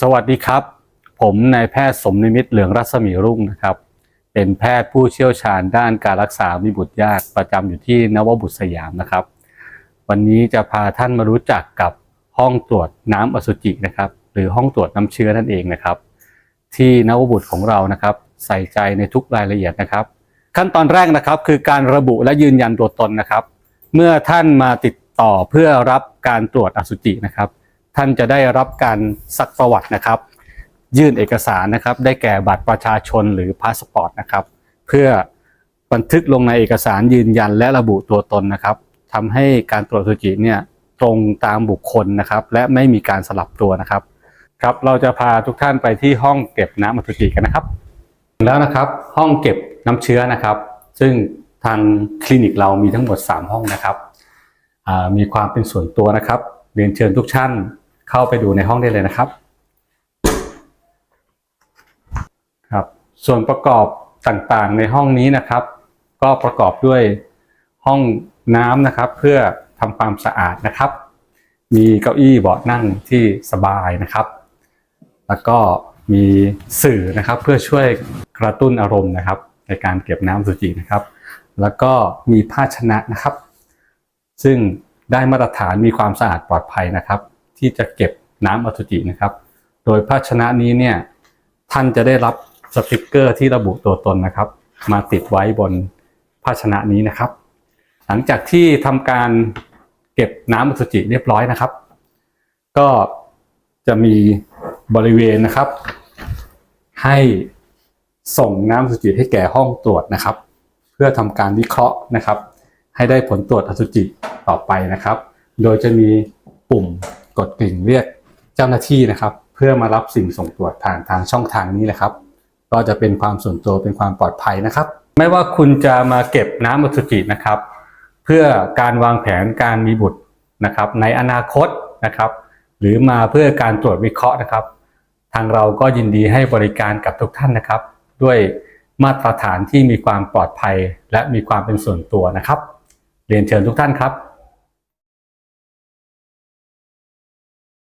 สวัสดีครับ ผมนายแพทย์สมนิมิตเหลืองรัศมีรุ่งนะครับ เป็นแพทย์ผู้เชี่ยวชาญด้านการรักษามีบุตรยากประจำอยู่ที่นวบุตรสยามนะครับ วันนี้จะพาท่านมารู้จักกับห้องตรวจน้ำอสุจินะครับ หรือห้องตรวจน้ำเชื้อนั่นเองนะครับ ที่นวบุตรของเรานะครับ ใส่ใจในทุกรายละเอียดนะครับ ขั้นตอนแรกนะครับคือการระบุและยืนยันตัวตนนะครับ เมื่อท่านมาติดต่อเพื่อรับการตรวจอสุจินะครับ ท่านจะได้รับการซักประวัตินะครับ ยื่นเอกสารนะครับ ได้แก่บัตรประชาชนหรือพาสปอร์ตนะครับ เพื่อบันทึกลงในเอกสารยืนยันและระบุตัวตนนะครับทำให้การตรวจสุจิเนี่ยตรงตามบุคคลนะครับ และไม่มีการสลับตัวนะครับ ครับเราจะพาทุกท่านไปที่ห้องเก็บน้ำอสุจิกันนะครับ แล้วนะครับห้องเก็บน้ำเชื้อนะครับ ซึ่งทางคลินิกเรามีทั้งหมด 3 ห้องนะครับมีความเป็นส่วนตัวนะครับ เรียนเชิญทุกท่าน เข้าไปดูในห้องได้เลยนะครับครับ ส่วนประกอบต่างๆในห้องนี้นะครับ ก็ประกอบด้วยห้องน้ำนะครับ เพื่อทำความสะอาดนะครับ มีเก้าอี้เบาะนั่งที่สบายนะครับ แล้วก็มีสื่อนะครับเพื่อช่วยกระตุ้นอารมณ์นะครับ ในการเก็บน้ำสุจินะครับ แล้วก็มีภาชนะนะครับ ซึ่งได้มาตรฐานมีความสะอาดปลอดภัยนะครับ ที่จะเก็บน้ำอสุจินะครับ โดยภาชนะนี้เนี่ยท่านจะได้รับสติกเกอร์ที่ระบุตัวตนนะครับ มาติดไว้บนภาชนะนี้นะครับ หลังจากที่ทำการเก็บน้ำอสุจิเรียบร้อยนะครับ ก็จะมีบริเวณนะครับ ให้ส่งน้ำอสุจิให้แก่ห้องตรวจนะครับ เพื่อทำการวิเคราะห์นะครับ ให้ได้ผลตรวจอสุจิต่อไปนะครับ โดยจะมีปุ่ม กดกริ่งเรียกเจ้าหน้าที่นะครับ เพื่อมารับสิ่งส่งตรวจผ่านทางช่องทางนี้แหละครับ ก็จะเป็นความส่วนตัวเป็นความปลอดภัยนะครับ ไม่ว่าคุณจะมาเก็บน้ำอสุจินะครับ เพื่อการวางแผนการมีบุตรนะครับ ในอนาคตนะครับ หรือมาเพื่อการตรวจวิเคราะห์นะครับ ทางเราก็ยินดีให้บริการกับทุกท่านนะครับ ด้วยมาตรฐานที่มีความปลอดภัย และมีความเป็นส่วนตัวนะครับ เรียนเชิญทุกท่านครับ